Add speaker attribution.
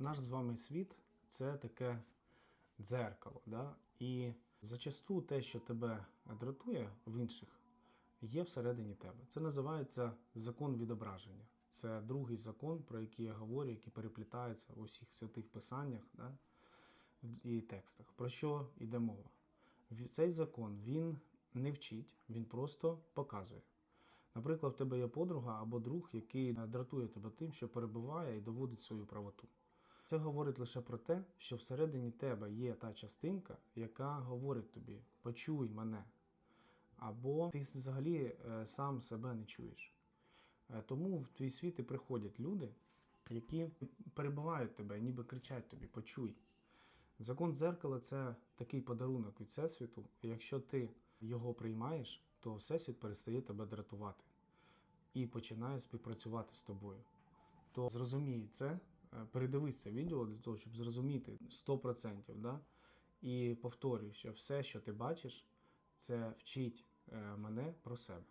Speaker 1: Наш з вами світ це таке дзеркало. Да? І зачасту те, що тебе дратує в інших, є всередині тебе. Це називається закон відображення. Це другий закон, про який я говорю, який переплітається у всіх святих писаннях да? і текстах. Про що йде мова? Цей закон він не вчить, він просто показує. Наприклад, в тебе є подруга або друг, який дратує тебе тим, що перебуває і доводить свою правоту. Це говорить лише про те, що всередині тебе є та частинка, яка говорить тобі: почуй мене. Або ти взагалі е, сам себе не чуєш. Е, Тому в твій світ і приходять люди, які перебувають тебе, ніби кричать тобі: почуй. Закон дзеркала це такий подарунок від Всесвіту, і якщо ти його приймаєш, то Всесвіт перестає тебе дратувати і починає співпрацювати з тобою. То зрозумій це, передивись це відео для того, щоб зрозуміти 100%. Да? І повторюю, що все, що ти бачиш, це вчить е, мене про себе.